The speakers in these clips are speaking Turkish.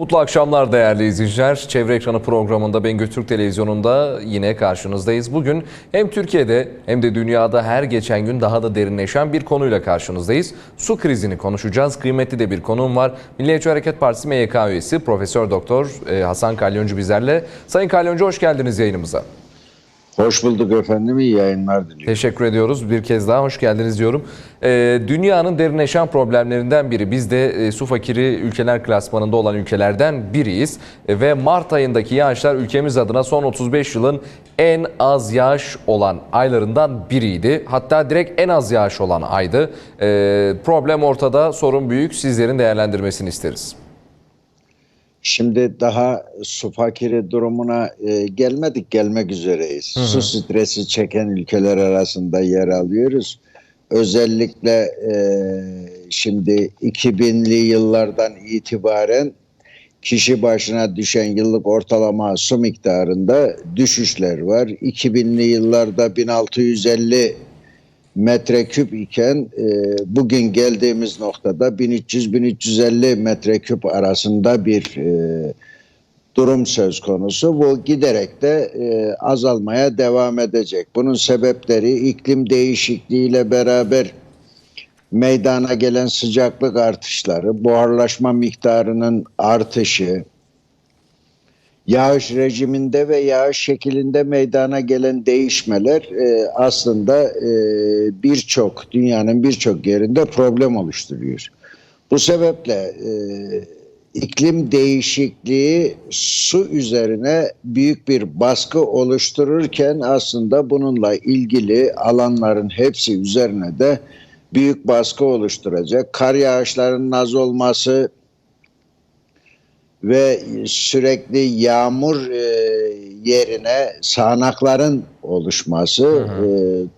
Mutlu akşamlar değerli izleyiciler. Çevre Ekranı programında Bengü Türk Televizyonu'nda yine karşınızdayız. Bugün hem Türkiye'de hem de dünyada her geçen gün daha da derinleşen bir konuyla karşınızdayız. Su krizini konuşacağız. Kıymetli de bir konuğum var. Milliyetçi Hareket Partisi MYK üyesi Profesör Doktor e, Hasan Kalyoncu bizlerle. Sayın Kalyoncu hoş geldiniz yayınımıza. Hoş bulduk efendim. İyi yayınlar diliyorum. Teşekkür ediyoruz. Bir kez daha hoş geldiniz diyorum. Ee, dünyanın derinleşen problemlerinden biri. Biz de e, su fakiri ülkeler klasmanında olan ülkelerden biriyiz. E, ve Mart ayındaki yağışlar ülkemiz adına son 35 yılın en az yağış olan aylarından biriydi. Hatta direkt en az yağış olan aydı. E, problem ortada, sorun büyük. Sizlerin değerlendirmesini isteriz. Şimdi daha su fakiri durumuna e, gelmedik, gelmek üzereyiz. Su stresi çeken ülkeler arasında yer alıyoruz. Özellikle e, şimdi 2000'li yıllardan itibaren kişi başına düşen yıllık ortalama su miktarında düşüşler var. 2000'li yıllarda 1650 metreküp iken e, bugün geldiğimiz noktada 1300-1350 metreküp arasında bir e, durum söz konusu. Bu giderek de e, azalmaya devam edecek. Bunun sebepleri iklim değişikliğiyle beraber meydana gelen sıcaklık artışları, buharlaşma miktarının artışı, yağış rejiminde ve yağış şeklinde meydana gelen değişmeler e, aslında e, birçok dünyanın birçok yerinde problem oluşturuyor. Bu sebeple e, iklim değişikliği su üzerine büyük bir baskı oluştururken aslında bununla ilgili alanların hepsi üzerine de büyük baskı oluşturacak. Kar yağışlarının az olması, ve sürekli yağmur e, yerine sağanakların oluşması e,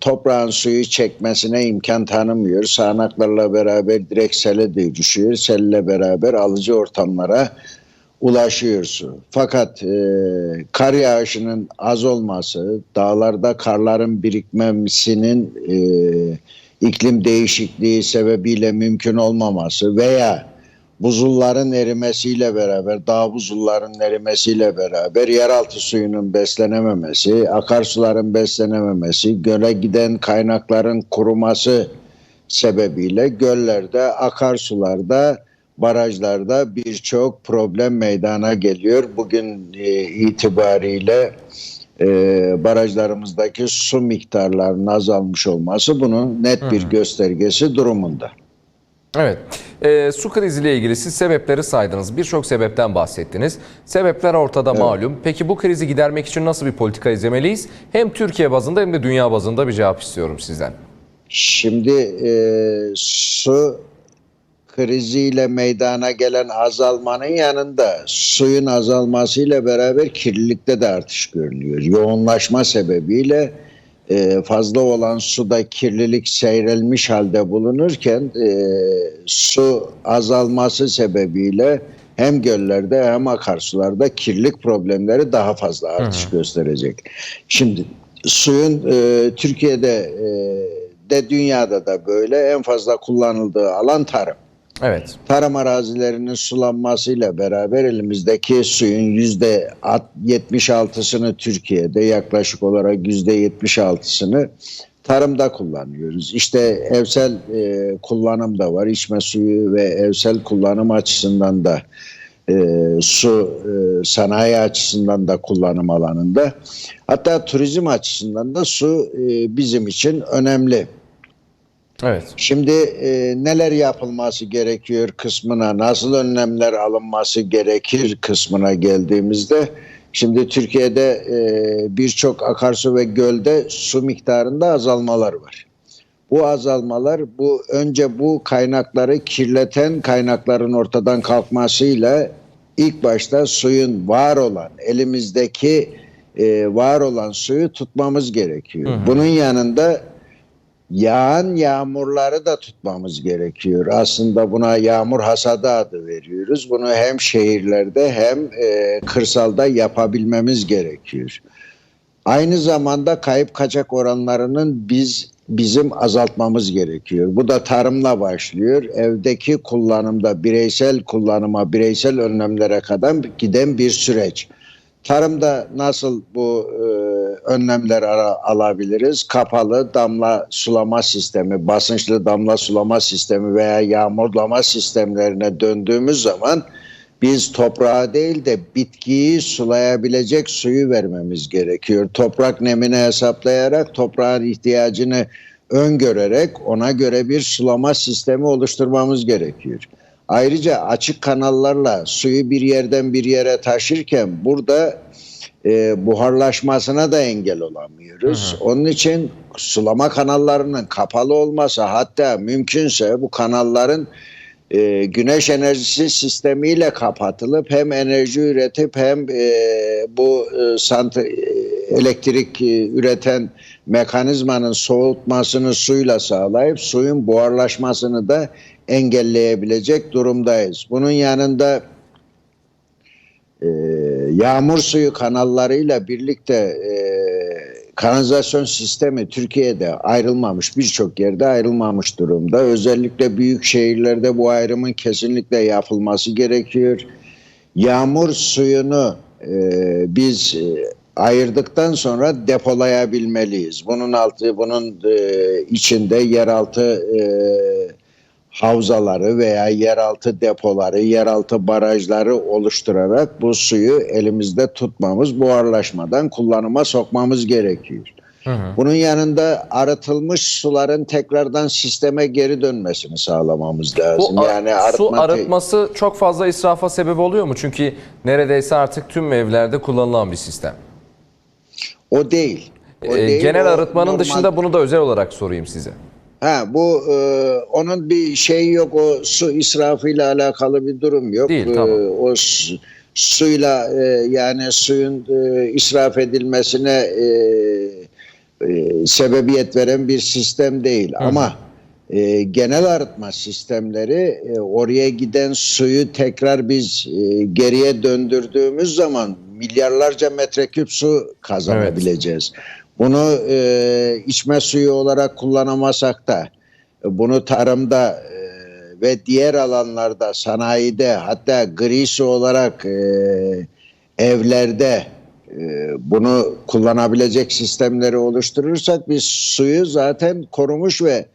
toprağın suyu çekmesine imkan tanımıyor. Sağanaklarla beraber direkt sele de düşüyor. Selle beraber alıcı ortamlara ulaşıyor su. Fakat e, kar yağışının az olması, dağlarda karların birikmesinin e, iklim değişikliği sebebiyle mümkün olmaması veya buzulların erimesiyle beraber, dağ buzullarının erimesiyle beraber yeraltı suyunun beslenememesi, akarsuların beslenememesi, göle giden kaynakların kuruması sebebiyle göllerde, akarsularda, barajlarda birçok problem meydana geliyor. Bugün e, itibariyle e, barajlarımızdaki su miktarlarının azalmış olması bunun net bir göstergesi durumunda. Evet. Ee, su kriziyle ilgili siz sebepleri saydınız. Birçok sebepten bahsettiniz. Sebepler ortada malum. Peki bu krizi gidermek için nasıl bir politika izlemeliyiz? Hem Türkiye bazında hem de dünya bazında bir cevap istiyorum sizden. Şimdi e, su kriziyle meydana gelen azalmanın yanında suyun azalmasıyla beraber kirlilikte de artış görünüyor. Yoğunlaşma sebebiyle e, fazla olan suda kirlilik seyrelmiş halde bulunurken e, su azalması sebebiyle hem göllerde hem akarsularda kirlilik problemleri daha fazla artış gösterecek. Şimdi suyun e, Türkiye'de e, de dünyada da böyle en fazla kullanıldığı alan tarım. Evet. Tarım arazilerinin sulanmasıyla beraber elimizdeki suyun yüzde 76'sını Türkiye'de yaklaşık olarak yüzde 76'sını tarımda kullanıyoruz. İşte evsel e, kullanım da var. İçme suyu ve evsel kullanım açısından da e, su e, sanayi açısından da kullanım alanında. Hatta turizm açısından da su e, bizim için önemli. Evet. Şimdi e, neler yapılması gerekiyor kısmına, nasıl önlemler alınması gerekir kısmına geldiğimizde, şimdi Türkiye'de e, birçok akarsu ve gölde su miktarında azalmalar var. Bu azalmalar bu önce bu kaynakları kirleten kaynakların ortadan kalkmasıyla ilk başta suyun var olan elimizdeki e, var olan suyu tutmamız gerekiyor. Bunun yanında yağan yağmurları da tutmamız gerekiyor. Aslında buna yağmur hasadı adı veriyoruz. Bunu hem şehirlerde hem e, kırsalda yapabilmemiz gerekiyor. Aynı zamanda kayıp kaçak oranlarının biz bizim azaltmamız gerekiyor. Bu da tarımla başlıyor. Evdeki kullanımda bireysel kullanıma, bireysel önlemlere kadar giden bir süreç. Tarımda nasıl bu e, önlemler ara- alabiliriz? Kapalı damla sulama sistemi, basınçlı damla sulama sistemi veya yağmurlama sistemlerine döndüğümüz zaman biz toprağa değil de bitkiyi sulayabilecek suyu vermemiz gerekiyor. Toprak nemini hesaplayarak toprağın ihtiyacını öngörerek ona göre bir sulama sistemi oluşturmamız gerekiyor. Ayrıca açık kanallarla suyu bir yerden bir yere taşırken burada e, buharlaşmasına da engel olamıyoruz. Onun için sulama kanallarının kapalı olması hatta mümkünse bu kanalların e, güneş enerjisi sistemiyle kapatılıp hem enerji üretip hem e, bu e, sant- e, elektrik e, üreten mekanizmanın soğutmasını suyla sağlayıp suyun buharlaşmasını da engelleyebilecek durumdayız. Bunun yanında e, yağmur suyu kanallarıyla birlikte e, kanalizasyon sistemi Türkiye'de ayrılmamış birçok yerde ayrılmamış durumda. Özellikle büyük şehirlerde bu ayrımın kesinlikle yapılması gerekiyor. Yağmur suyunu e, biz e, ayırdıktan sonra depolayabilmeliyiz. Bunun altı bunun e, içinde yeraltı e, havzaları veya yeraltı depoları, yeraltı barajları oluşturarak bu suyu elimizde tutmamız, buharlaşmadan kullanıma sokmamız gerekiyor. Bunun yanında arıtılmış suların tekrardan sisteme geri dönmesini sağlamamız lazım. Bu yani su arıtma te- arıtması çok fazla israfa sebep oluyor mu? Çünkü neredeyse artık tüm evlerde kullanılan bir sistem. o değil. O Ee, değil, genel o arıtmanın normal- dışında bunu da özel olarak sorayım size. Ha bu e, onun bir şeyi yok o su israfıyla alakalı bir durum yok. Değil, E, tamam. o su- suyla e, yani suyun e, israf edilmesine e, e, sebebiyet veren bir sistem değil ama e, genel arıtma sistemleri e, oraya giden suyu tekrar biz e, geriye döndürdüğümüz zaman milyarlarca metreküp su kazanabileceğiz. Bunu e, içme suyu olarak kullanamasak da bunu tarımda e, ve diğer alanlarda sanayide hatta gri su olarak e, evlerde e, bunu kullanabilecek sistemleri oluşturursak biz suyu zaten korumuş ve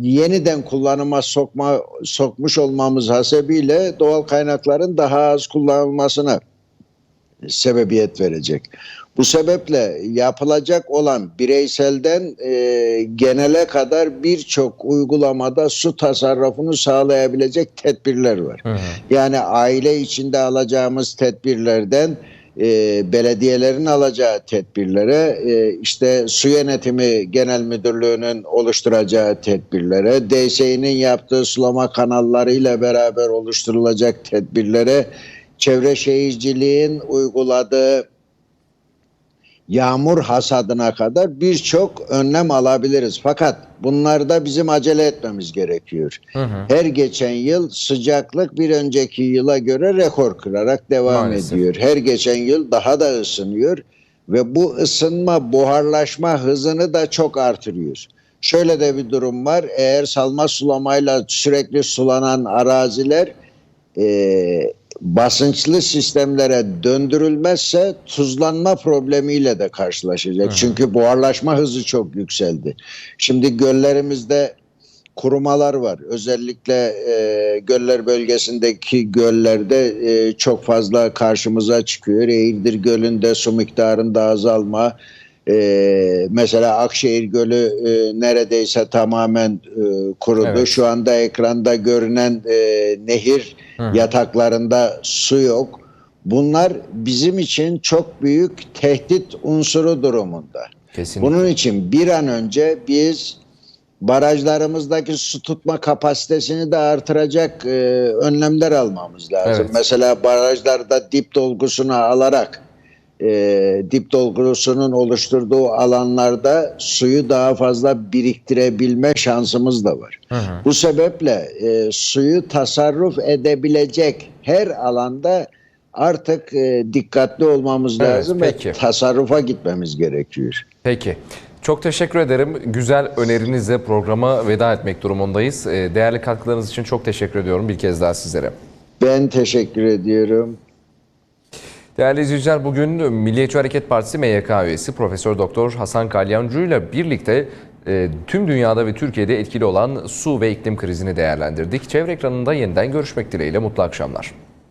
yeniden kullanıma sokma sokmuş olmamız hasebiyle doğal kaynakların daha az kullanılmasına sebebiyet verecek. Bu sebeple yapılacak olan bireyselden e, genele kadar birçok uygulamada su tasarrufunu sağlayabilecek tedbirler var. Yani aile içinde alacağımız tedbirlerden e, belediyelerin alacağı tedbirlere, e, işte su yönetimi genel müdürlüğünün oluşturacağı tedbirlere, DSİ'nin yaptığı sulama kanallarıyla beraber oluşturulacak tedbirlere, çevre şehirciliğin uyguladığı yağmur hasadına kadar birçok önlem alabiliriz. Fakat bunlarda bizim acele etmemiz gerekiyor. Her geçen yıl sıcaklık bir önceki yıla göre rekor kırarak devam Maalesef. ediyor. Her geçen yıl daha da ısınıyor ve bu ısınma, buharlaşma hızını da çok artırıyor. Şöyle de bir durum var. Eğer salma sulamayla sürekli sulanan araziler e, basınçlı sistemlere döndürülmezse tuzlanma problemiyle de karşılaşacak. Çünkü buharlaşma hızı çok yükseldi. Şimdi göllerimizde kurumalar var. Özellikle e, göller bölgesindeki göllerde e, çok fazla karşımıza çıkıyor. Eğirdir Gölü'nde su miktarında azalma. E, mesela Akşehir Gölü e, neredeyse tamamen e, kurudu. Evet. Şu anda ekranda görünen e, nehir yataklarında su yok. Bunlar bizim için çok büyük tehdit unsuru durumunda. Kesinlikle. Bunun için bir an önce biz barajlarımızdaki su tutma kapasitesini de artıracak e, önlemler almamız lazım. Evet. Mesela barajlarda dip dolgusunu alarak e, dip dolgusunun oluşturduğu alanlarda suyu daha fazla biriktirebilme şansımız da var. Bu sebeple e, suyu tasarruf edebilecek her alanda artık e, dikkatli olmamız Evet, lazım peki. ve tasarrufa gitmemiz gerekiyor. Peki. Çok teşekkür ederim. Güzel önerinizle programa veda etmek durumundayız. Ee, Değerli katkılarınız için çok teşekkür ediyorum bir kez daha sizlere. Ben teşekkür ediyorum. Değerli izleyiciler bugün Milliyetçi Hareket Partisi MYK üyesi Profesör Doktor Hasan Kalyancı ile birlikte e, tüm dünyada ve Türkiye'de etkili olan su ve iklim krizini değerlendirdik. Çevre ekranında yeniden görüşmek dileğiyle mutlu akşamlar.